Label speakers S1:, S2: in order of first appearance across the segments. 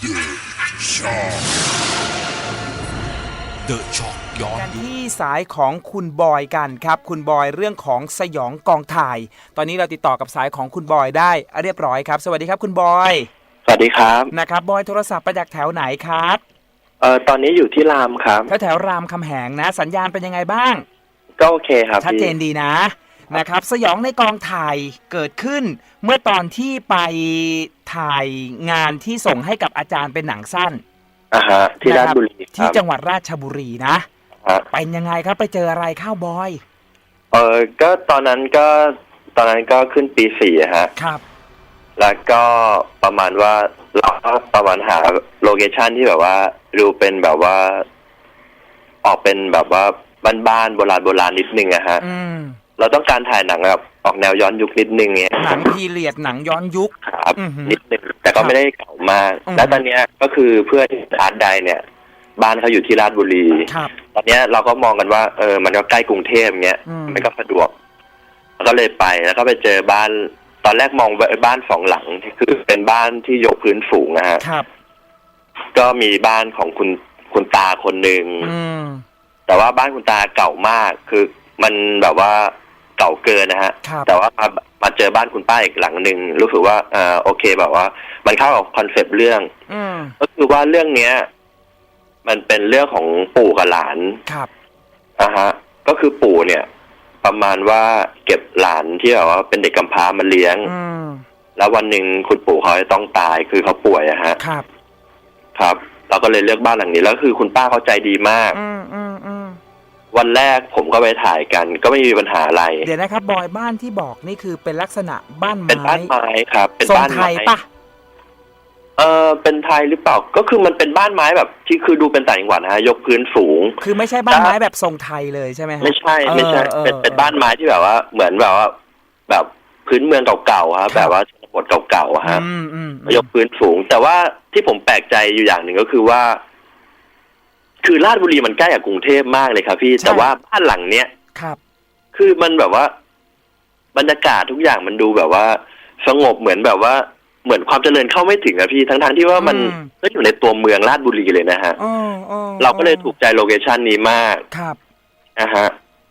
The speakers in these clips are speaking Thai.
S1: เดอะช็อคย้อน
S2: กัน
S1: ยุค
S2: ที่สายของคุณบอยกันครับ คุณบอยเรื่องของสยองกองถ่าย ตอนนี้เราติดต่อกับสายของคุณบอยได้เรียบร้อยครับ สวัสดีครับคุณบอย
S3: สวัสดีครับ
S2: นะครับบอยโทรศัพท์มาจากแถวไหนครับ
S3: เอ่อตอนนี้อยู่ที่รามครับ
S2: แถวแถวรามคำแหงนะ สัญญาณเป็นยังไงบ้าง
S3: ก็โอเคครับ
S2: ชัดเจน
S3: พี่
S2: ดีนะ นะครับ สยองในกองถ่ายเกิดขึ้น เมื่อตอนที่ไปถ่ายงานที่ส่งให้กับอาจารย์เป็นหนังสั้น
S3: อ่าฮะที่ราชบุรี
S2: นะค
S3: ค
S2: ที่
S3: รับ
S2: จังหวัดราชบุรีนะ
S3: ฮะ
S2: เป็นยังไงครับไปเจออะไรข้าวบอย
S3: เออก็ตอนนั้นก็ตอนนั้นก็ขึ้นปีสี่อะฮะ
S2: ครับ
S3: แล้วก็ประมาณว่าเราก็ประมาณหาโลเคชันที่แบบว่าดูเป็นแบบว่า ออกเป็นแบบว่าบ้านๆโบราณโบราณนิดนึงอะฮะ
S2: อืม
S3: เราต้องการถ่ายหนังแบบออกแนวย้อนยุคนิดนึงเงี้ย
S2: หนังพีเรียดหนังย้อนยุค
S3: ครับ
S2: อือหือ
S3: นิดนึงแต่ก็ไม่ได้เก่ามาก
S2: อือหือ
S3: แล้วตอนเนี้ยก็คือเพื่อนอาร์ตไดเนี่ย บ้านเขาอยู่ที่ราชบุรี
S2: ครับ
S3: ตอนเนี้ยเราก็มองกันว่าเออมันก็ใกล้กรุงเทพเงี้ย
S2: อืม
S3: มันก็สะดวกแล้วก็เลยไปแล้วก็ไปเจอบ้าน ตอนแรกมองไปบ้านสองหลังคือเป็นบ้านที่ยกพื้นสูงนะฮะ
S2: ครับ
S3: ก็มีบ้านของคุณคุณตาคนหนึ่ง
S2: อืม
S3: แต่ว่าบ้านคุณตาเก่ามาก คือมันแบบว่า เก่าเกินนะฮะ
S2: ครับ
S3: แต่ว่ามามาเจอบ้านคุณป้าอีกหลังหนึ่งรู้สึกว่าเออโอเคแบบว่า มันเข้ากับคอนเซปต์เรื่อง
S2: อืม
S3: ก็คือว่าเรื่องเนี้ย มันเป็นเรื่องของปู่กับหลาน
S2: ครับ
S3: อะฮะ ก็คือปู่เนี่ย ประมาณว่าเก็บหลานที่แบบว่าเป็นเด็กกำพร้ามาเลี้ยง
S2: อืม
S3: แล้ววันหนึ่งคุณปู่เขาจะต้องตายคือเขาป่วยอะฮะ
S2: ครับ
S3: ครับ เราก็เลยเลือกบ้านหลังนี้แล้วคือคุณป้าเขาใจดีมาก
S2: อืมอืมอืม
S3: วันแรกผมก็ไปถ่ายกัน ก็ไม่มีปัญหาอะไร
S2: เดี๋ยวนะครับบอยบ้านที่บอกนี่คือเป็นลักษณะบ้าน
S3: เป็น
S2: ไม้
S3: บ้านไม้ครับ เป็น
S2: ทรง
S3: บ้าน
S2: ไท
S3: ไม้
S2: ยปะ
S3: เออเป็นไทยหรือเปล่า ก็คือมันเป็นบ้านไม้แบบ ที่คือดูเป็นต่างจังหวัดนะฮะยกพื้นสูง
S2: คือไม่ใช่บ้านไม้แบบทรงไทยเลยใช่ไหมฮะ
S3: ไม่ใช่ไม่ใช่
S2: ออ
S3: เป็นเป็น
S2: ออ
S3: บ้านไม้ที่แบบว่า เหมือนแบบว่า แบบพื้นเมืองเก่าๆครับ
S2: ครับ
S3: แบบว่าชนบทเก่าๆอะฮะ
S2: อืมอืม
S3: ยกพื้นสูง แต่ว่าที่ผมแปลกใจอยู่อย่างหนึ่งก็คือว่า คือราชบุรีมันใกล้กับกรุงเทพมากเลยครับ พี่แต่ว่าบ้านหลังเนี้ย
S2: ครับ
S3: คือมันแบบว่า บรรยากาศทุกอย่างมันดูแบบว่า สงบเหมือนแบบว่าเหมือนความเจริญเข้าไม่ถึงอะพี่ทั้งๆที่ว่ามัน
S2: อืม
S3: ก็อยู่ในตัวเมืองราชบุรีเลยนะฮะ
S2: อ๋ออ๋อ
S3: เราก็เลยถูกใจโลเคชันนี้มาก
S2: ครับ
S3: นะฮะ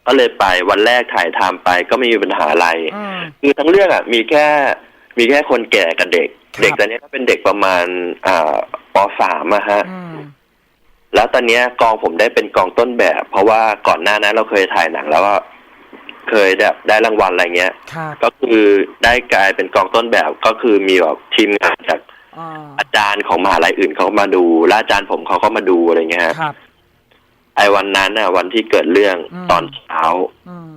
S3: ก็เลยไปวันแรกถ่ายทำไปก็ไม่มีปัญหาอะไร
S2: อืม
S3: คือทั้งเรื่องอะ มีแค่มีแค่คนแก่กับเด็ก
S2: ครับ
S3: เด็กตอนนี้ก็เป็นเด็กประมาณอ่าปสามอะฮะ
S2: อืม
S3: แล้วตอนเนี้ยกองผมได้เป็นกองต้นแบบ เพราะว่าก่อนหน้านั้นเราเคยถ่ายหนัง แล้วว่าเคยได้ได้รางวัลอะไรเงี้ย
S2: ครับ
S3: ก็คือได้กลายเป็นกองต้นแบบก็คือมีแบบทีมงานจาก
S2: อ่า
S3: อาจารย์ของมหาลัยอื่นเขามาดูและอาจารย์ผมเขาก็มาดูอะไรเงี้ยฮะ
S2: ครับ
S3: ไอ้วันนั้นน่ะ วันที่เกิดเรื่อง
S2: อืม
S3: ตอนเช้า
S2: อืม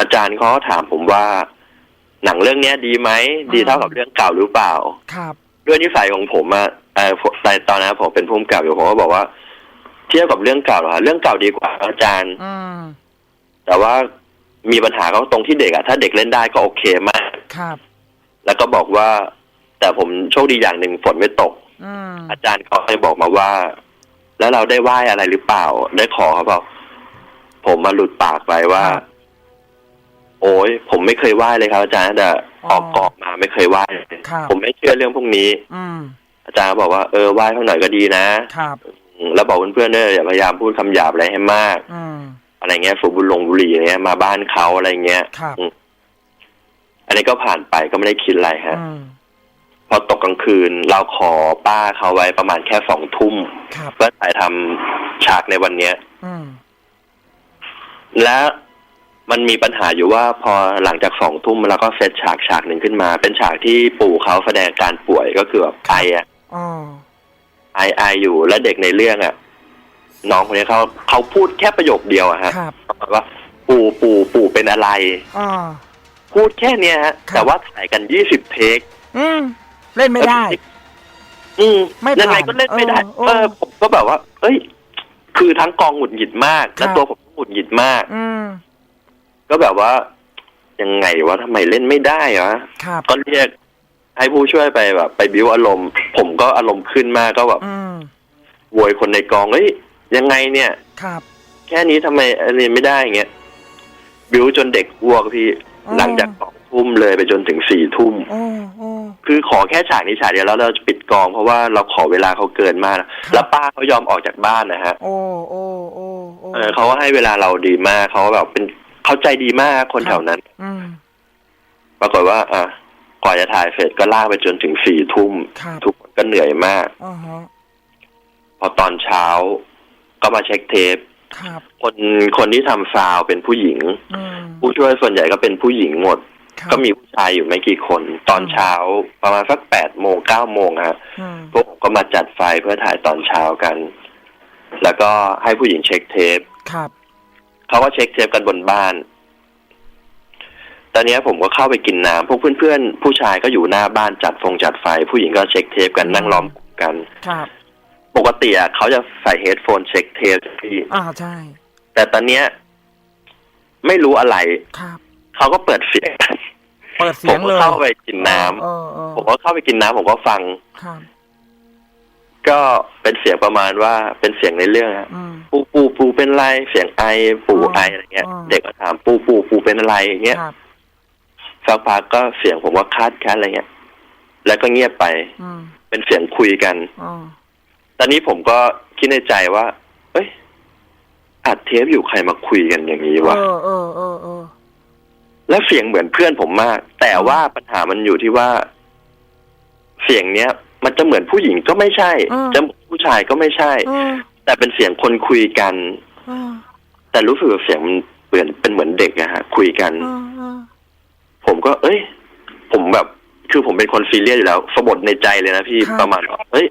S3: อาจารย์เขาก็ถามผมว่า หนังเรื่องเนี้ยดีไหมดีเท่ากับเรื่องเก่าหรือเปล่า
S2: ครับ
S3: ด้วยนิสัยของผมอะ เออผมแต่ตอนนั้นผมเป็นผู้กำกับอยู่ผมก็บอกว่า เทียบกับเรื่องเก่าเหรอเรื่องเก่าดีกว่าอาจารย์
S2: อืม
S3: แต่ว่ามีปัญหาก็ตรงที่เด็กอะถ้าเด็กเล่นได้ก็โอเคมาก
S2: ครับ
S3: แล้วก็บอกว่า แต่ผมโชคดีอย่างหนึ่งฝนไม่ตก
S2: อืม
S3: อาจารย์เขาเลยบอกมาว่า แล้วเราได้ไหว้อะไรหรือเปล่า ได้ขอเขาเปล่าผมมาหลุดปากไปว่า โอ้ยผมไม่เคยไหว้เลยครับอาจารย์แต่ออกกองมาไม่เคยไหว้เลย
S2: ครับ
S3: ผมไม่เชื่อเรื่องพวกนี้
S2: อืม
S3: อาจารย์ก็บอกว่าเออไหว้เขาหน่อยก็ดีนะครับอืมแล้วบอกเพื่อนๆด้วยอย่าพยายามพูดคำหยาบอะไรให้มาก
S2: อืม
S3: อะไรเงี้ยสูบบุหรงบุหรี่อะไรเงี้ยมาบ้านเขาอะไรเงี้ย
S2: ครับ
S3: อืมอันนี้ก็ผ่านไปก็ไม่ได้คิดอะไรฮะ
S2: อืม
S3: พอตกกลางคืนเราขอป้าเขาไว้ประมาณแค่สองทุ่ม
S2: ครับ
S3: เพื่อถ่ายทำฉากในวันเนี้ย
S2: อืม
S3: และมันมีปัญหาอยู่ว่าพอหลังจากสองทุ่มแล้วก็เซตฉากฉากหนึ่งขึ้นมา เป็นฉากที่ปู่เขาแสดงอาการป่วยก็คือแบบไออะ
S2: อ๋อ
S3: ไอไออยู่แล้วเด็กในเรื่องอะน้องคนนี้เขาเขาพูดแค่ประโยคเดียวอะฮะ
S2: ครับ
S3: ประมาณว่าปู่ปู่ปู่เป็นอะไร
S2: อ๋อ
S3: พูดแค่เนี้ยฮะ
S2: ครับ
S3: แต่ว่าถ่ายกันยี่สิบเทค
S2: อืม เล่นไม่ได้
S3: อืม
S2: ไม่ผ่าน
S3: ยังไงก็เล่นไม่ได้
S2: เออ
S3: เออผมก็แบบว่า เอ้ย คือทั้งกองหงุดหงิดมาก และ
S2: ครับ
S3: ตัวผมก็หงุดหงิดมาก
S2: อืม
S3: ก็แบบว่า ยังไงวะทำไมเล่นไม่ได้วะ
S2: ครับ
S3: ก็เรียก ให้ผู้ช่วยไปแบบ ไปบิวอารมณ์ ผมก็อารมณ์ขึ้นมากก็แบบ
S2: อืม
S3: โวยคนในกองเอ้ยยังไงเนี่ย
S2: ครับ
S3: แค่นี้ทำไมเรียนไม่ได้อย่างเงี้ยบิวจนเด็กอ้วกพี่
S2: อ๋อ
S3: หลังจากสองทุ่มทุ่มเลยไปจนถึงสี่ทุ่ม
S2: โอ้โอ้
S3: คือขอแค่ฉากนี้ฉากเดียวแล้วเราจะปิดกองเพราะว่าเราขอเวลาเขาเกินมากนะแล้วป้าเขายอมออกจากบ้านนะฮะ
S2: โอ้โอ้โอ้โอ้
S3: เออเขาก็ให้เวลาเราดีมากเขาแบบเป็นเขาใจดีมากคนแถวนั้น
S2: อืม
S3: ปรากฏว่า อะ กว่าจะถ่ายเสร็จก็ลากไปจนถึงสี่ทุ่ม
S2: ครับ
S3: ทุกคนก็เหนื่อยมาก
S2: อ่าฮะ
S3: พอตอนเช้าก็มาเช็คเทป
S2: ครับ
S3: คนคนที่ทำซาวด์เป็นผู้หญิง
S2: อืม
S3: ผู้ช่วยส่วนใหญ่ก็เป็นผู้หญิงหมด
S2: ครับ
S3: ก็มีผู้ชายอยู่ไม่กี่คน ตอนเช้าประมาณสักแปดโมงเก้าโมงฮะ
S2: อืม
S3: พวกผมก็มาจัดไฟเพื่อถ่ายตอนเช้ากัน แล้วก็ให้ผู้หญิงเช็คเทป
S2: ครับ
S3: เขาก็เช็คเทปกันบนบ้าน ตอนเนี้ยผมก็เข้าไปกินน้ำพวกเพื่อนๆ ผู้ชายก็อยู่หน้าบ้านจัดฟงจัดไฟ ผู้หญิงก็เช็คเทปกันนั่งล้อมวงกัน
S2: ครับ
S3: ปกติอะเขาจะใส่เฮดโฟนเช็คเทปพี่
S2: อ่าใช่
S3: แต่ตอนเนี้ย ไม่รู้อะไร
S2: ครับ
S3: เขาก็เปิดเสียงกัน
S2: เปิดเสี
S3: ผ
S2: ย
S3: ม
S2: ง
S3: ก็
S2: เลย
S3: เข้าไปกินน้ำ
S2: เออเออ
S3: ผมก็เข้าไปกินน้ำผมก็ฟัง
S2: ครับ
S3: ก็เป็นเสียงประมาณว่าเป็นเสียงในเรื่องอะ
S2: อืม
S3: ปูปูปูเป็นไรเสียงไอปูไอ
S2: อ๋ออ
S3: อะไรเงี้ย
S2: อ๋อ
S3: เด็กก็ถามปูปูปูเป็นอะไรอย่างเงี้ย
S2: ครับ
S3: สักพักก็เสียงผมว่าคาดแคันอะไรเงี้ย แล้วก็เงียบไป
S2: อืม
S3: เป็นเสียงคุยกัน
S2: อ๋อ
S3: ตอนนี้ผมก็คิดในใจว่า เอ้ยอัดเทปอยู่ใครมาคุยกันอย่างนี้วะ
S2: เออเออเออเออ
S3: แล้วเสียงเหมือนเพื่อนผมมาก แต่ว่าปัญหามันอยู่ที่ว่า เสียงเนี้ย มันจะเหมือนผู้หญิงก็ไม่ใช่ จะเหมือนผู้ชายก็ไม่ใช่
S2: เออ
S3: แต่เป็นเสียงคนคุยกัน
S2: เออ
S3: แต่รู้สึกว่าเสียงมันเปลี่ยนเป็นเหมือนเด็กอะฮะคุยกัน
S2: เออเออ
S3: ผมก็ เอ้ย ผมแบบ คือผมเป็นคนซีเรียสอยู่แล้วสะบดในใจเลยนะพี่ประมาณว่าเฮ้ย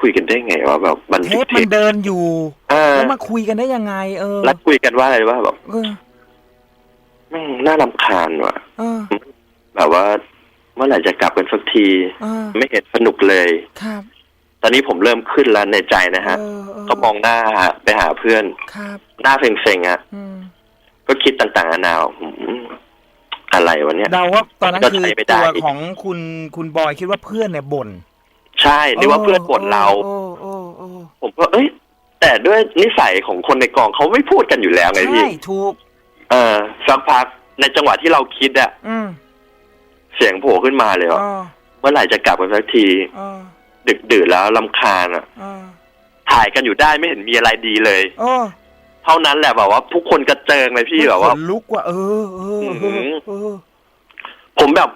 S3: คุยกันได้ไงวะแบบบัน
S2: เท
S3: ทึก
S2: ป
S3: เท
S2: มัน
S3: ป
S2: เดินอยู่
S3: อ่า
S2: แล้วมาคุยกันได้ยังไง เออ
S3: แล้วคุยกันว่าอะไรว่าแบบ
S2: เออ
S3: แม่งน่ารำคาญว่ะ
S2: เออ
S3: แบบว่า เมื่อไหร่จะกลับกันสักที
S2: เออ
S3: ไม่เห็นสนุกเลย
S2: ครับ
S3: ตอนนี้ผมเริ่มขึ้นแล้วในใจนะฮะ
S2: เออเออ
S3: ก็มองหน้าไปหาเพื่อน
S2: ครับ
S3: หน้าเซ็งๆอะ
S2: อืม
S3: ก็คิดต่างๆนานาอืม อะไรวะเนี่ย
S2: เดาว่าตอนนั้น
S3: ก็
S2: คือ
S3: ใช้ไม่ได้
S2: ตัว
S3: อีก
S2: ของคุณคุณบอยคิดว่าเพื่อนเนี่ยบ่น
S3: ใช่นึกว่าเพื่อนบ่นเรา
S2: โอ้โอ้โอ้
S3: ผมก็เอ้ย แต่ด้วยนิสัยของคนในกองเขาไม่พูดกันอยู่แล้วไงพี่
S2: ใช่ถูก
S3: เออสักพักในจังหวะที่เราคิดอะ
S2: อืม
S3: เสียงโผล่ขึ้นมาเลย
S2: เอ
S3: ว่า
S2: อ
S3: เมื่อไหร่จะกลับกันสักที
S2: เออ
S3: ดึกดื่นแล้วลำคาญอะ
S2: เออ
S3: ถ่ายกันอยู่ได้ไม่เห็นมีอะไรดีเลย
S2: เออ
S3: เท่านั้นแหละแบบว่า ทุกคนกระเจิงเลยพี่แบบว่า
S2: ขนลุกว่ะเออเออเออเออ
S3: ผมแบบ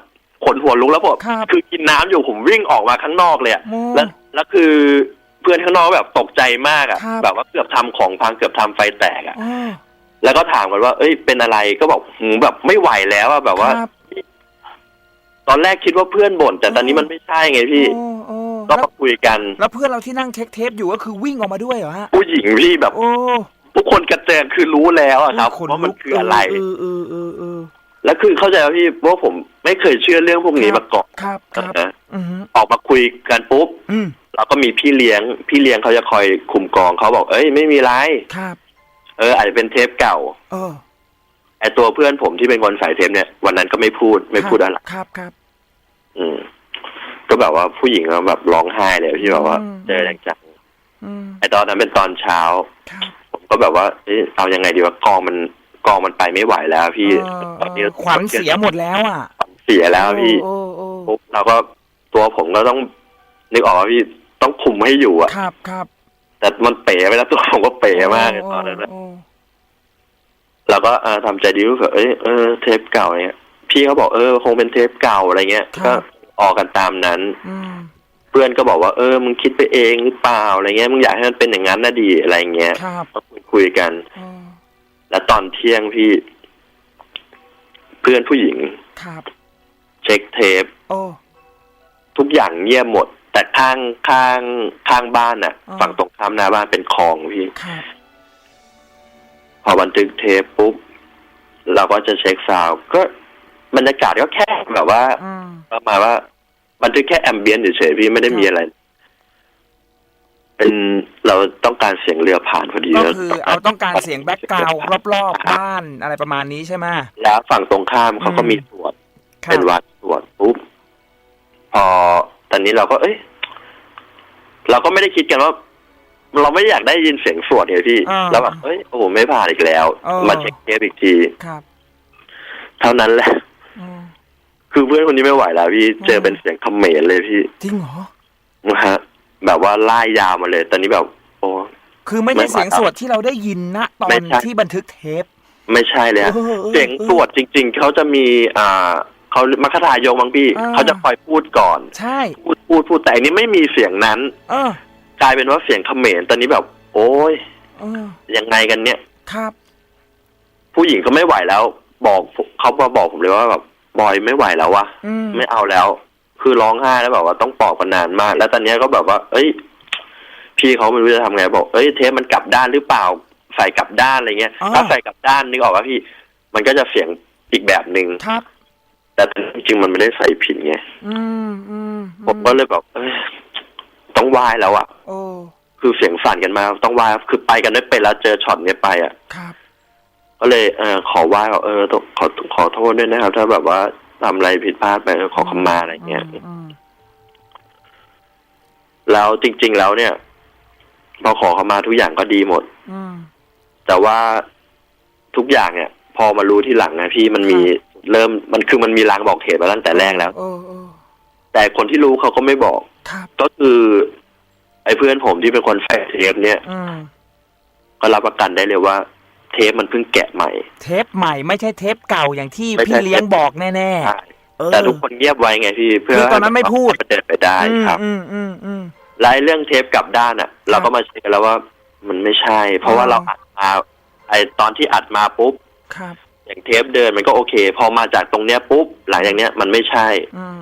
S3: ขนหัวลุกแล้วผม
S2: ครับ
S3: คือกินน้ำอยู่ผมวิ่งออกมาข้างนอกเลยอะ
S2: โม
S3: แล้วแล้วคือเพื่อนข้างนอกแบบตกใจมากอะ
S2: ครับ
S3: แบบว่าเกือบทำของพังเกือบทำไฟแตกอะ
S2: เออ
S3: แล้วก็ถามกันว่า เอ้ยเป็นอะไรก็บอกหูแบบไม่ไหวแล้วอะแบบว่า
S2: ครับ
S3: ตอนแรกคิดว่าเพื่อนบ่นแต่ตอนนี้มันไม่ใช่ไงพี่
S2: โอ้โอ้
S3: ก็
S2: แล้ว
S3: มาคุยกัน
S2: แล้วเพื่อนเราที่นั่งเช็คเทปอยู่ก็คือวิ่งออกมาด้วยเหรอฮะ
S3: ผู้หญิงพี่แบบ
S2: โอ้
S3: ทุกคนกระเจิงคือรู้แล้วอะครับ
S2: ขน
S3: ว่ามัน
S2: ลุก
S3: คืออะไร
S2: เออเออเออเออ
S3: แล้วคือเข้าใจว่าพี่ว่าผมไม่เคยเชื่อเรื่องพวกนี้มาก่อน
S2: ครับครับ
S3: นะ
S2: อือฮึ
S3: ออกมาคุยกันปุ๊บ
S2: อืม
S3: เราก็มีพี่เลี้ยง พี่เลี้ยงเขาจะคอยคุมกองเขาบอก เอ้ยไม่มีไร
S2: ครับ
S3: เอออาจจะเป็นเทปเก่า
S2: เออ
S3: ไอตัวเพื่อนผมที่เป็นคนใส่เทปเนี่ยวันนั้นก็ไม่พูดไม่พูดอะไร
S2: ครับครับ
S3: อืม ก็แบบว่าผู้หญิงก็แบบร้องไห้เลยพี่แบบว่า
S2: อืม
S3: เจอแรงจัง
S2: อืม
S3: ไอตอนนั้นเป็นตอนเช้า
S2: ครับ
S3: ผม ก็แบบว่าเอ๊ะเอายังไงดีว่ากองมันกองมันไปไม่ไหวแล้ว พี่
S2: เออ
S3: ตอนนี้
S2: เออขวัญเสียหมดแล้วอะ
S3: ขวัญเสียแล้วพี่
S2: โอ้โอ้
S3: ปุ๊บเราก็ตัวผมก็ต้องนึกออกว่าพี่ต้องคุมให้อยู่อะ
S2: ครับครับ
S3: แต่มันเป๋ไปแล้วตัวผมก็เป๋มากเลยตอนนั้นนะ
S2: โโเรา
S3: ก็เออทำใจดีว่าเอ้ยเออเทปเก่าเนี่ยพี่เขาบอกเออคงเป็นเทปเก่าอะไรเงี้ยก็ออกกันตามนั้น
S2: อืม
S3: เพื่อนก็บอกว่าเออมึงคิดไปเองหรือเปล่าอะไรเงี้ยมึงอยากให้มันเป็นอย่างนั้นนะดีอะไรเงี้ย
S2: ครับ
S3: ก็คุย คุยกัน
S2: เออ
S3: แล้วตอนเที่ยงพี่ เพื่อนผู้หญิง
S2: ครับ
S3: เช็คเทป
S2: โอ้
S3: ทุกอย่างเงียบหมด แต่ข้างข้างข้างบ้านน่ะ
S2: อ่า
S3: ฝั่งตรงข้ามหน้าบ้านเป็นคลองพี่
S2: ครับ
S3: พอบันทึกเทปปุ๊บเราก็จะเช็คซาวด์ก็บรรยากาศก็แค่แบบว่า
S2: อืม
S3: ประมาณว่าบันทึกแค่แอมเบียนเฉยๆพี่ไม่ได้
S2: ครับ
S3: มีอะไร เป็นเราต้องการเสียงเรือผ่านพอดี
S2: ก็
S3: แล้ว
S2: คือเอาต้องการเสียงแบ็กกราวด์รอบๆบ้านอะไรประมาณนี้ใช่ไหม
S3: แล้วฝั่งตรงข้ามเขาก็
S2: อืม
S3: มีสวด
S2: ครั
S3: เป็น
S2: บ
S3: วัดสวดปุ๊บพอตอนนี้เราก็ เอ้ย เราก็ไม่ได้คิดกันว่า เราไม่อยากได้ยินเสียงสวดเนี่ยพี่
S2: อ่า
S3: แล้วแบบเอ้ยโอ้โหไม่ผ่านอีกแล้ว
S2: เออ
S3: มาเช็คเทปอีกที
S2: ครับ
S3: เท่านั้นแหละ
S2: อ
S3: คือเพื่อนคนนี้ไม่ไหวแล้วพี่
S2: อืม
S3: เจอเป็นเสียงเขมรเลยพี่
S2: จริงเหรอ
S3: นะฮะ แบบว่าไล่ยาวมาเลย ตอนนี้แบบ โอ้
S2: คือไม่
S3: ไม่
S2: ใช่
S3: ไหว
S2: เสียงสวดที่เราได้ยินนะตอ
S3: ไม่
S2: น
S3: ใช่
S2: ที่บันทึกเทป
S3: ไม่ใช่เลยฮะ
S2: เออเออ
S3: เสียงสวดจริง ๆเขาจะมีอ่าเขามัคคทายกบางพี่
S2: อ่า
S3: เขาจะคอยพูดก่อน
S2: ใช่
S3: พูดพูดพูดแต่อันนี้ไม่มีเสียงนั้น
S2: เออก
S3: ลายเป็นว่าเสียงเขมรตอนนี้แบบ โอ้ย
S2: เออ
S3: ยังไงกันเนี่ย
S2: ครับ
S3: ผู้หญิงก็ไม่ไหวแล้ว บอกเขามาบอกผมเลยว่าแบบบอยไม่ไหวแล้ววะ
S2: อืม
S3: ไม่เอาแล้ว คือร้องไห้แล้วแบบว่าต้องปลอบกันนานมาก แล้วตอนเนี้ยก็แบบว่า เอ้ย พี่เขาไม่รู้จะทำไงบอก เอ้ยเทปมันกลับด้านหรือเปล่า ใส่กลับด้านอะไรเงี้ย
S2: อ่า
S3: ถ้าใส่กลับด้านนึกออกว่าพี่ มันก็จะเสียงอีกแบบหนึ่ง
S2: ครับ
S3: แต่จริงๆมันไม่ได้ใส่ผิดไง
S2: อืมอืม
S3: ผมก็เลยแบบเอ้ยต้องไหว้แล้วอะ
S2: โอ้
S3: คือเสียงสั่นกันมากต้องไหว้คือไปกันไม่เป็นแล้วเจอช็อตเนี้ยไปอะ
S2: ครับ
S3: ก็เลยเออขอไหว้ว่าเออต้องขอขอโทษด้วยนะครับ ถ้าแบบว่า ทำอะไรผิดพลาดไปเออขอขมาอะไรเงี้ย
S2: อืม
S3: แล้วจริง ๆ แล้วเนี่ย พอขอขมาทุกอย่างก็ดีหมด
S2: อืม
S3: แต่ว่าทุกอย่างเนี่ย พอมารู้ที่หลังนะพี่มันมีเริ่มมันคือมันมีลางบอกเหตุมาตั้งแต่แรกแล้ว
S2: โอ้โอ้
S3: แต่คนที่รู้เขาก็ไม่บอก
S2: ครับ
S3: ก็คือ ไอ้เพื่อนผมที่เป็นคนแฝงเทปเนี่ย
S2: อืม
S3: ก็รับประกันได้เลยว่า เทปมันเพิ่งแกะใหม่
S2: เทปใหม่ไม่ใช่เทปเก่าอย่างที่
S3: ไม่ใช่
S2: พี่เลี้ยงบอกแน่
S3: ใช่
S2: ๆเออ
S3: แต่ทุกคนเงียบไว้ไงพี่ เพื่อ
S2: คือตอนนั้นไม่พูด
S3: ให้นเดินไปได้ครับ
S2: อืมอืมอืม
S3: และไอ้เรื่องเทปกลับด้านอะ เราก็มาเช็คแล้วว่ามันไม่ใช่ เพราะว่า
S2: อ่า
S3: เราอัดมาไอตอนที่อัดมาปุ๊บ
S2: ครับ
S3: อย่างเทปเดินมันก็โอเค พอมาจากตรงเนี้ยปุ๊บหลังจากเนี้ยมันไม่ใช่
S2: อืม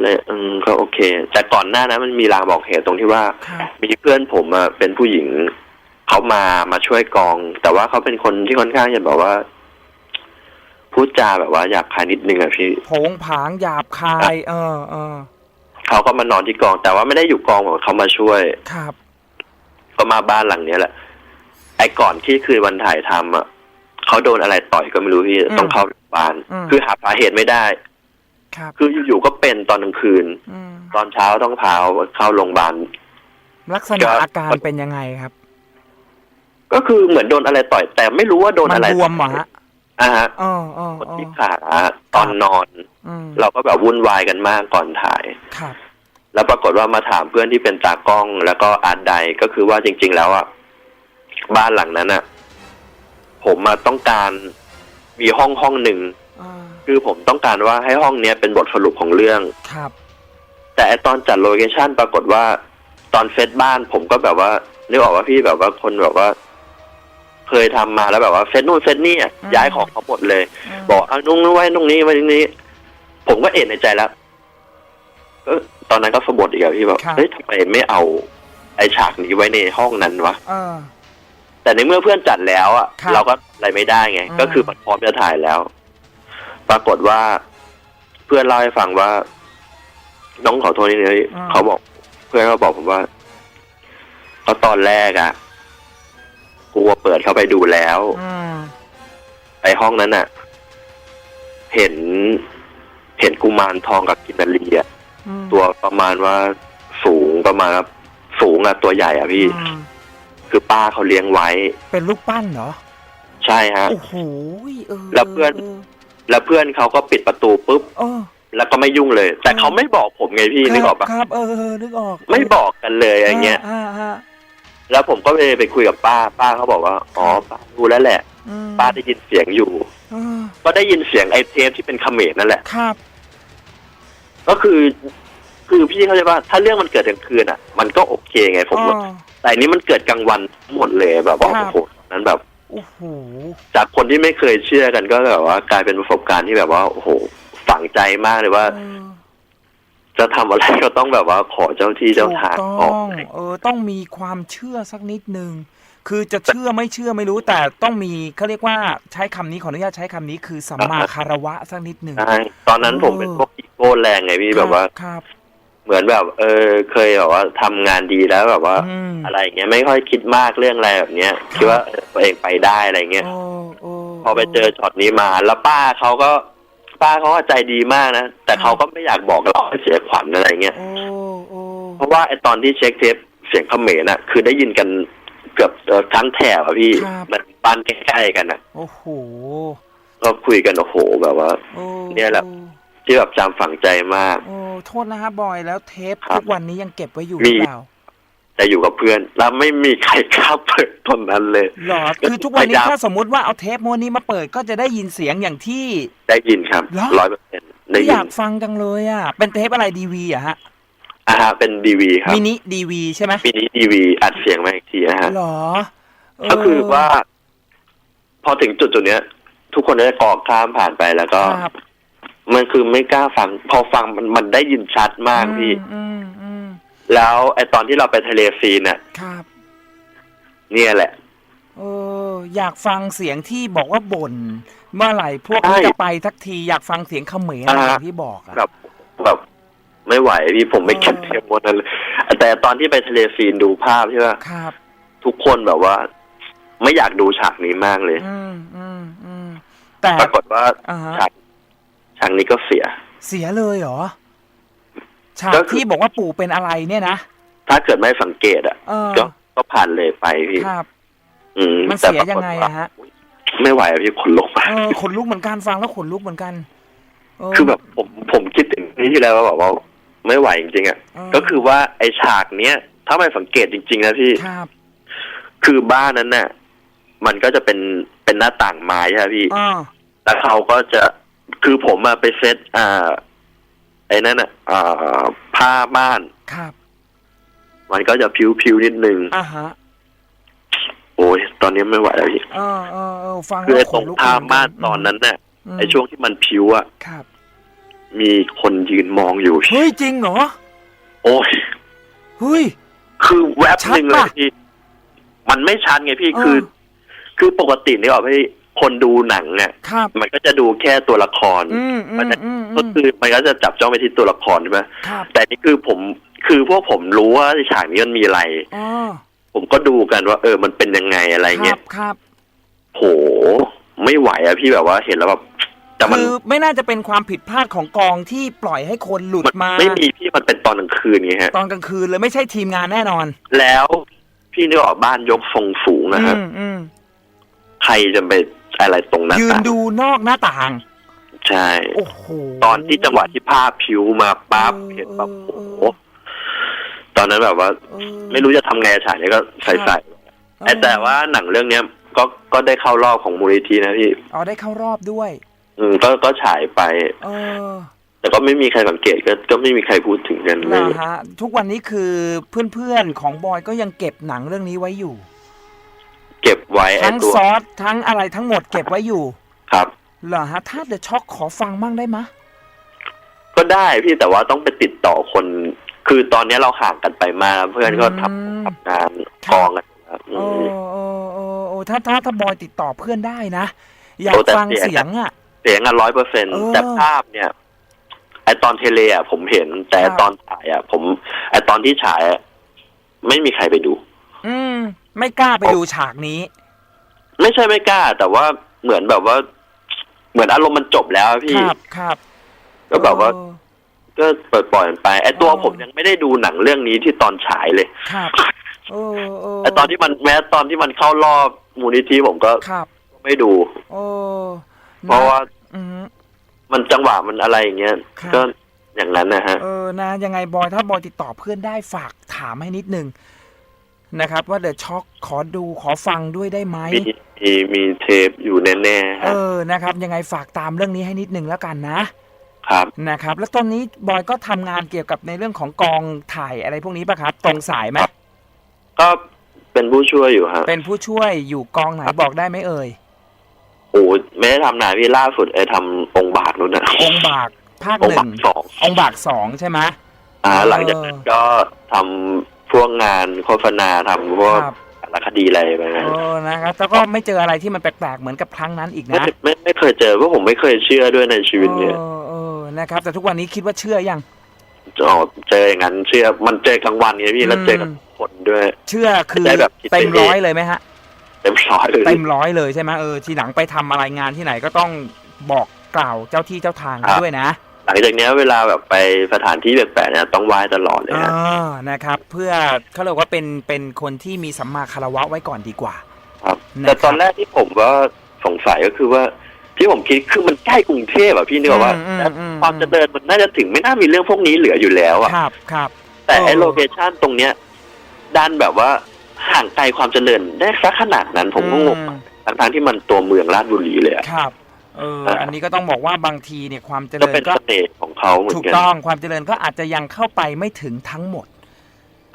S3: เลยอืมก็โอเค แต่ก่อนหน้านั้นมันมีรางบอกเหตุตรงที่ว่า
S2: ครับ
S3: มีเพื่อนผมอะเป็นผู้หญิง เขามามาช่วยกอง แต่ว่าเขาเป็นคนที่ค่อนข้างจะแบบว่า พูดจาแบบว่าอยากคายนิดนึงอะพี่
S2: โผงผางหยาบคาย เออเออ
S3: เขาก็มานอนที่กอง แต่ว่าไม่ได้อยู่กองหรอกเขามาช่วย
S2: ครับ
S3: ก็มาบ้านหลังเนี้ยแหละ ไอ้ก่อนที่คืนวันถ่ายทำอะเขาโดนอะไรต่อยก็ไม่รู้พี่
S2: อืม
S3: ต้องเข้าโรงพยาบาล
S2: อืม
S3: คือหาสาเหตุไม่ได้
S2: ครับ
S3: คืออยู่ๆก็เป็นตอนกลางคืน
S2: อืม
S3: ตอนเช้าต้องพาเข้าโรงพยาบาล
S2: ลักษณะ
S3: ก็
S2: อาการเป็นยังไงครับ
S3: ก็คือเหมือนโดนอะไรต่อย แต่ไม่รู้ว่าโดน
S2: มั
S3: อะไร
S2: บวมเหรอฮะ
S3: อ่าฮะ
S2: อ๋ออ๋อ
S3: คน
S2: อ๋อ
S3: ที่ขาตอนนอน
S2: อืม
S3: เราก็แบบวุ่นวายกันมากก่อนถ่าย
S2: ครับ
S3: แล้วปรากฏว่ามาถามเพื่อนที่เป็นตากล้อง แล้วก็อาร์ตไดก็คือว่าจริง ๆ แล้วอะบ้านหลังนั้นอะ ผมมาต้องการมีห้องห้องหนึ่ง
S2: อ่า
S3: คือผมต้องการว่าให้ห้องเนี้ยเป็นบทสรุปของเรื่อง
S2: ครับ
S3: แต่ไอ้ตอนจัดโลเคชั่นปรากฏว่า ตอนเซตบ้านผมก็แบบว่านึกออกว่าพี่แบบว่าคนแบบว่า เคยทำมาแล้วแบบว่าเซตนู่นเซตนี่อะย้ายของเขาหมดเลย บอกเอานุ่งนู้นไว้ตรงนี้ไว้ตรงนี้ ผมก็เอ็นในใจแล้วก็ตอนนั้นก็สะบดอีกอะพี่แบบ
S2: ครับ
S3: เฮ้ยทำไมไม่เอา ไอ้ฉากนี้ไว้ในห้องนั้นวะ
S2: เออ
S3: แต่ในเมื่อเพื่อนจัดแล้วอะ
S2: ครับ
S3: เราก็อะไรไม่ได้ไง
S2: อืม
S3: ก็คือมันพร้อมจะถ่ายแล้ว ปรากฏว่าเพื่อนเล่าให้ฟังว่า น้องขอโทษนิดนึงเขาบอก เพื่อนเขาบอกผมว่าเขาตอนแรกอะก ลัวเปิดเข้าไปดูแล้ว
S2: อืม
S3: ไอ้ห้องนั้นอะเห็น เห็นกุมารทองกับกินนารีอะ
S2: อืม
S3: ตัวประมาณว่าสูงประมาณว่าสูงอะตัวใหญ่อะพี่
S2: อืม
S3: คือป้าเขาเลี้ยงไว้
S2: เป็นลูกปั้นเหรอ
S3: ใช่ฮะ
S2: โอ้โหเออ
S3: แล้วเพื่อน แล้วเพื่อนเขาก็ปิดประตูปุ๊บ
S2: เออ
S3: แล้วก็ไม่ยุ่งเลย แต่เขาไม่บอกผมไงพี่นึกออกปะ
S2: ครับเออเออนึกออก
S3: ไม่บอกกันเลยอย่างเงี้ย
S2: อ่าอ่า
S3: แล้วผมก็ไปไปคุยกับป้า ป้าเขาบอกว่า อ๋อ ป้ารู้แล้วแหละ
S2: อืม
S3: ป้าได้ยินเสียงอยู่
S2: เออ
S3: ก็ได้ยินเสียงไอ้เทปที่เป็นเขมรนั่นแหละ
S2: ครับ
S3: ก็คือ คือพี่เข้าใจว่าถ้าเรื่องมันเกิดกลางคืนอะ มันก็โอเคไงผมว่า
S2: อ๋อ
S3: แต่อันนี้มันเกิดกลางวันหมดเลยแบบว่า
S2: ครั
S3: โอ้
S2: บ
S3: โหนั้นแบบ
S2: โอ้โห
S3: จากคนที่ไม่เคยเชื่อกันก็แบบว่ากลายเป็นประสบการณ์ที่แบบว่าโอ้โหฝังใจมากเลยว่า
S2: เออ
S3: จะทำอะไรก็ต้องแบบว่าขอเจ้าที่เจ้าทาง
S2: ถูก
S3: อ
S2: ต้
S3: อ
S2: อกงเออต้องมีความเชื่อสักนิดนึง คือจะเชื่อไม่เชื่อไม่รู้แต่ต้องมีเขาเรียกว่าใช้คำนี้ขออนุญาตใช้คำนี้คือสัมมาคารวะสักนิดหนึ่ง
S3: ใช่ตอนนั้นผมเป็นพวกอีโก้แรงไงพี่แบบว่า
S2: ครับ
S3: เหมือนแบบ เออ เคยแบบว่าทำงานดีแล้วแบบว่า
S2: อืม
S3: อะไรอย่างเงี้ยไม่ค่อยคิดมากเรื่องอะไรแบบเนี้ยคิดว่าเออตัวเองไปได้อะไรเงี้ย
S2: โอ้โอ้
S3: พอไปเจอช็อตนี้มาแล้วป้าเขาก็ ป้าเขาก็ใจดีมากนะ แต่เขาก็ไม่อยากบอกเราให้เสียขวัญอะไรเงี้ย
S2: โอ้โอ้
S3: เพราะว่าไอตอนที่เช็คเทปเสียงเขมรน่ะ คือได้ยินกันเกือบเอ่อทั้งแถบอะพี่มันบ้านใกล้ๆกันน่ะ
S2: โอ้โห
S3: ก็คุยกันโอ้โหแบบว่า
S2: โอ้
S3: เนี่ยแหละจที่แบบจำฝังใจมาก
S2: โอ้โทษนะฮะบอยแล้วเทป
S3: ครับ
S2: ทุกวันนี้ยังเก็บไว้อยู่ห
S3: มี
S2: รือเปล่า
S3: แต่อยู่กับเพื่อน แล้วไม่มีใครกล้าเปิดตอนนั้นเลย
S2: หรอคือทุกวันนี้
S3: พยายาม
S2: ถ้าสมมุติว่าเอาเทปม้วนนี้มาเปิดก็จะได้ยินเสียงอย่างที่
S3: ได้ยินครับ
S2: เหรอ
S3: ร้อยเปอร์เซ็นต์ได้
S2: อ
S3: ยิ
S2: ยานกฟังจังเลยอะ เป็นเทปอะไรดีวีอะฮะ
S3: อ่าฮะเป็นดีวีครับ
S2: มินิดีวีใช่ไหม
S3: มินิดีวีอัดเสียงมาอีกทีนะฮะ
S2: หรอเก็
S3: คือว่า พอถึงจุดจุดๆเนี้ย ทุกคนได้กรอกข้ามผ่านไปแล้วก็
S2: ครับ
S3: มันคือไม่กล้าฟัง พอฟังมันมันได้ยินชัดมากพี่
S2: อืมอืม
S3: แล้วไอตอนที่เราไปทะเลฟีนเนี่ย
S2: ครับ
S3: เนี่ยแหละ
S2: เอออยากฟังเสียงที่บอกว่าบ่นเมื่อไหร่พวกนี้
S3: ใช่
S2: จะไปสักทีอยากฟังเสียงเขมร
S3: อ่า
S2: อย่างที่บอกอะ
S3: แบบแบบไม่ไหวพี่ผมไม่
S2: เออ
S3: เก็ตเทปหมดนั้นเลยแต่ตอนที่ไปทะเลฟีนดูภาพใช่ไหม
S2: ครับ
S3: ทุกคนแบบว่า ไม่อยากดูฉากนี้มากเลย
S2: อืมอืมอืมแต่
S3: ปรากฏว่า
S2: อ่าฮะ
S3: ฉากฉากนี้ก็เสีย
S2: เสียเลยเหรอ ฉาก
S3: ก็คือ
S2: ที่บอกว่าปู่เป็นอะไรเนี่ยนะ
S3: ถ้าเกิดไม่สังเกตอะ
S2: เออ
S3: ก็ก็ผ่านเลยไปพี่
S2: ครับ
S3: อืม
S2: มัน
S3: แต่
S2: เสีย
S3: ปรากฏ
S2: ยังไง
S3: ว่า
S2: อะฮะ
S3: ไม่ไหวอะพี่ขนลุกมาก
S2: เออขนลุกเหมือนกันฟังแล้วขนลุกเหมือนกันเคื
S3: อแบบผมผมคิดถึงนี่ที่แล้วว่าแบบว่าไม่ไหวจริงๆอะ
S2: เออ
S3: ก็คือว่าไอฉากเนี้ยถ้าไม่สังเกตจริง ๆ นะพี่
S2: ครับ
S3: คือบ้านนั้นน่ะ มันก็จะเป็นเป็นหน้าต่างไม้ใช่ไหมพี่
S2: อ่า
S3: แล้วเขาก็จะคือผมมาไปเซตอ่า ไอ้นั่นอะอ่าผ้าบ้าน
S2: ครับ
S3: มันก็จะผิวๆนิดนึง
S2: อ่าฮะ
S3: โอ้ยตอนนี้ไม่ไหวแล้วพี่
S2: เออเออเออฟัง
S3: คือ
S2: แล้
S3: ไอ้
S2: ว
S3: ต
S2: ข
S3: ร
S2: น
S3: ง
S2: ลุก
S3: ผ้า
S2: เหมื
S3: บ้าน
S2: กั
S3: ตอนนั้นน่ะ
S2: ม
S3: ไอ้ช่วงที่มันผิวอะ
S2: ครับ
S3: มีคนยืนมองอยู่
S2: เฮ้ยจริงเหรอ
S3: โอ้ย
S2: เฮ้ย
S3: คือแวบหนึ่งเล
S2: ชัด
S3: ย
S2: ปะ
S3: พี่มันไม่ชัดไงพี่
S2: เออ
S3: คือ คือปกตินี่บอกพี่ คนดูหนังเนี่ย
S2: ครับ
S3: มันก็จะดูแค่ตัวละคร
S2: อืมอื
S3: มั
S2: ม
S3: จะ
S2: อืม
S3: ก็
S2: อืม
S3: คือมันก็จะจับจ้องไปที่ตัวละครใช่ไหม
S2: ครับ
S3: แต่นี่คือผมคือพวกผมรู้ว่าฉากนี้มันมีอะไร
S2: อ๋อ
S3: ผมก็ดูกันว่า เออมันเป็นยังไงอะไร
S2: ค
S3: เงี้
S2: รั
S3: ย
S2: บครับ
S3: โห ไม่ไหวอะพี่แบบว่าเห็นแล้วแบบแต่มัน
S2: คือไม่น่าจะเป็นความผิดพลาดของกองที่ปล่อยให้คนหลุด
S3: มัน
S2: มา
S3: ไม่มีพี่มันเป็นตอนกลางคืนไงฮะ
S2: ตอนกลางคืนเลยไม่ใช่ทีมงานแน่นอน
S3: แล้วพี่นึกออกบ้านยกทรงสูงนะ
S2: อื
S3: ฮะ
S2: มอืม
S3: ใครจะไป อะไรตรงหนั้น
S2: ยืนดูนอกหน้าต่าง
S3: ใช่
S2: โอ้โห
S3: ตอนที่จังหวะที่ภาพผิวมาปั๊บ
S2: เออ
S3: เห็นแบบ
S2: เอ
S3: โอ้
S2: อ
S3: โหตอนนั้นแบบว่า
S2: เออ
S3: ไม่รู้จะทำไงฉากนี้ก็ใส่ใส่
S2: เออ
S3: แต่ว่าหนังเรื่องเนี้ยก็ก็ได้เข้ารอบของมูลนิธินะพี่
S2: อ๋อได้เข้ารอบด้วย
S3: อืมก็ก็ฉายไป
S2: เออ
S3: แต่ก็ไม่มีใครสังเกตก็ก็ไม่มีใครพูดถึงกันเล
S2: นะ
S3: ย
S2: ฮะ ทุกวันนี้คือเพื่อนๆของบอยก็ยังเก็บหนังเรื่องนี้ไว้อยู่
S3: เก็บไว้ไอ้
S2: ทั้ง
S3: ตัว
S2: ซอสทั้งอะไรทั้งหมดเก็บไว้อยู่
S3: ครับ
S2: เหรอฮะถ้าเดอะช็อคขอฟังมั่งได้มะ
S3: ก็ได้พี่แต่ว่าต้องไปติดต่อคน คือตอนนี้เราห่างกันไปมากเพื่อนก็ทำ
S2: อืม
S3: ทำงาน
S2: ครับ
S3: กองกันครับอื
S2: โอ้
S3: ม
S2: โอ้โอ้โอ้ถ้าถ้าถ้าบอยติดต่อเพื่อนได้นะ อยาก
S3: โอ้แต่
S2: ฟัง
S3: เสียง
S2: เสียงอะ
S3: เสียงอะร้อยเปอร์เซ็น
S2: เออ
S3: แต่ภาพเนี่ยไอตอนเทเลอะผมเห็น แต่
S2: ครับ
S3: ตอนฉายอะ ผมไอตอนที่ฉายอะไม่มีใครไปดู
S2: อืม ไม่กล้าไปดูฉากนี้
S3: ไม่ใช่ไม่กล้า แต่ว่าเหมือนแบบว่า เหมือนอารมณ์มันจบแล้วอะพี่
S2: ครับครับ
S3: ก็แบบว่า
S2: เออ
S3: ก็ปล่อยปล่อยมันไปไอตัว
S2: เออ
S3: ผมยังไม่ได้ดูหนังเรื่องนี้ที่ตอนฉายเลย
S2: ครับเออเออ
S3: ไอตอนที่มันแม้ตอนที่มันเข้ารอบมูลนิธิผมก็
S2: ครับ
S3: ไม่ดู
S2: โอ้
S3: เพราะว่า
S2: อืม
S3: มันจังหวะมันอะไรอย่างเงี้ย
S2: ครับ
S3: ก็อย่างนั้นนะฮะ
S2: เออนะยังไงบอยถ้าบอยติดต่อเพื่อนได้ฝากถามให้นิดนึง นะครับ ว่าเดอะช็อคขอดูขอฟังด้วยได้ไหม
S3: มีมีมีเทปอยู่แน่ๆ
S2: เอ
S3: ฮะ
S2: อนะครับ ยังไงฝากตามเรื่องนี้ให้นิดนึงแล้วกันนะ
S3: ครับ
S2: นะครับ แล้วตอนนี้บอยก็ทำงานเกี่ยวกับในเรื่องของกองถ่ายอะไรพวกนี้ป่ะครับ ตรงสายไหม
S3: ก็เป็นผู้ช่วยอยู่ฮะ
S2: เป็นผู้ช่วยอยู่กองไหนบอกได้ไหมเอ่ย
S3: โอ้ไม่ได้ทำนานพี่ล่าสุดไอ้ทำองค์บากนู่นนะ
S2: องค์บากภาค
S3: อง
S2: ห
S3: ค์บา
S2: นึ่
S3: ก
S2: ง
S3: สอง
S2: องค์บากสองใช่ไหม
S3: อ่า
S2: เออ
S3: หลังจากนั้นก็ทำพ วกงานโฆษณาทำพวก
S2: ครับ
S3: สารคดีอะไรไปนะ
S2: เออนะครับแล้วก็ไม่เจออะไรที่มันแปลกๆเหมือนกับครั้งนั้นอีก
S3: ไม่
S2: นะ
S3: ไม่ไม่เคยเจอเพราะผมไม่เคยเชื่อด้วยในชีวิตเนี่ย
S2: เออเออนะครับ แต่ทุกวันนี้คิดว่าเชื่อยัง
S3: อ๋อเจออย่างนั้นเชื่อมันเจอกลางวันไงพี่แล้วเจอกับคนด้วย
S2: เชื่อคือ
S3: ได้แบบคิดไป
S2: เต็ม
S3: เอง
S2: ร้อยเลยไหมฮะ
S3: เต็มร้อยเลย
S2: เต็มร้อยเลยใช่ไหมเออทีหลังไปทำอะไรงานที่ไหนก็ต้องบอกกล่าวเจ้าที่เจ้าทางกันด้วยนะ
S3: หลังจากเนี้ยเวลาแบบไปสถานที่แปลกๆเนี่ยต้องไหว้ตลอดเลย
S2: เอ
S3: ฮะ
S2: อนะครับ เพื่อเขาเรียกว่าเป็นเป็นคนที่มีสัมมาคารวะไว้ก่อนดีกว่า
S3: ครับ
S2: นะครับ
S3: แต่ตอนแรกที่ผมก็สงสัยก็คือว่าที่ผมคิดคือมันใกล้กรุงเทพอะพี่นึกออกว่า
S2: อืมอืมอืม
S3: ความเจริญมันน่าจะถึงไม่น่ามีเรื่องพวกนี้เหลืออยู่แล้วอะ
S2: ครับครับ
S3: แต่ไอ้
S2: เออ
S3: โลเคชันตรงเนี้ยด้านแบบว่าห่างไกลความเจริญได้สักขนาดนั้นผมก็งง
S2: อืม
S3: ทั้งทางๆที่มันตัวเมืองราชบุรีเลยอะ
S2: ครับ เออ อันนี้ก็ต้องบอกว่าบางทีเนี่ยความเจ
S3: ก็
S2: ริญ
S3: เป็น
S2: ก็
S3: เสน่ห์ของเขาเหมือ
S2: ถู
S3: น
S2: ก
S3: กัน
S2: ต้องความเจริญก็อาจจะยังเข้าไปไม่ถึงทั้งหมด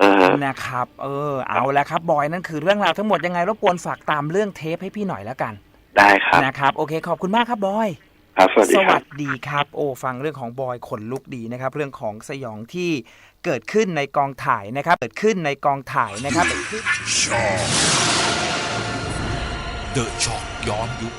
S3: อ่าฮะ
S2: นะครับ เออ เอาแล้วครับบอยนั่นคือเรื่องราวทั้งหมดยังไงรบกวนฝากตามเรื่องเทปให้พี่หน่อยแล้วกัน
S3: ได้ครับ
S2: นะครับ โอเค ขอบคุณมากครับบอย
S3: ครับสวัสดี
S2: ส
S3: ครั
S2: วั
S3: บ
S2: สดีครับ โอ้ฟังเรื่องของบอยขนลุกดีนะครับ เรื่องของสยองที่เกิดขึ้นในกองถ่ายนะครับ เกิดขึ้นในกองถ่ายนะครับ
S1: เดอะช็อกย้อนยุค